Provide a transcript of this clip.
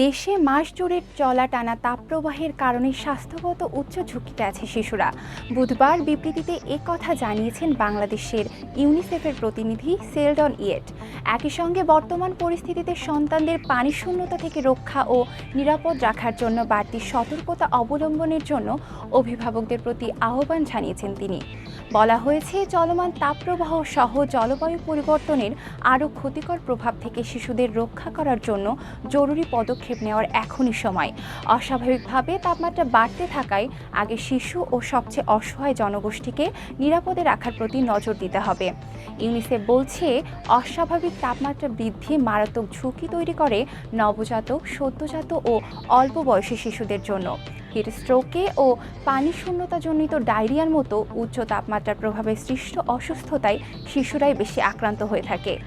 দেশে মাস জুড়ে চলা টানা তাপপ্রবাহের কারণে স্বাস্থ্যগত উচ্চ ঝুঁকিতে আছে শিশুরা। বুধবার বিবৃতিতে কথা জানিয়েছেন বাংলাদেশের ইউনিসেফের প্রতিনিধি সেলডন ইয়েট। একই সঙ্গে বর্তমান পরিস্থিতিতে সন্তানদের পানি শূন্যতা থেকে রক্ষা ও নিরাপদ রাখার জন্য বাড়তি সতর্কতা অবলম্বনের জন্য অভিভাবকদের প্রতি আহ্বান জানিয়েছেন তিনি। বলা হয়েছে, চলমান তাপপ্রবাহ সহ জলবায়ু পরিবর্তনের আরও ক্ষতিকর প্রভাব থেকে শিশুদের রক্ষা করার জন্য জরুরি পদক্ষেপ নেওয়ার এখনই সময়। অস্বাভাবিকভাবে তাপমাত্রা বাড়তে থাকায় আগে শিশু ও সবচেয়ে অসহায় জনগোষ্ঠীকে নিরাপদে রাখার প্রতি নজর দিতে হবে। ইউনিসেফ বলছে, অস্বাভাবিক তাপমাত্রা বৃদ্ধি মারাত্মক ঝুঁকি তৈরি করে নবজাতক, সদ্যজাত ও অল্প বয়সী শিশুদের জন্য। হিট স্ট্রোকে ও পানি শূন্যতাজনিত ডায়রিয়ার মতো উচ্চ তাপমাত্রার প্রভাবে সৃষ্ট অসুস্থতায় শিশুরাই বেশি আক্রান্ত হয়ে থাকে।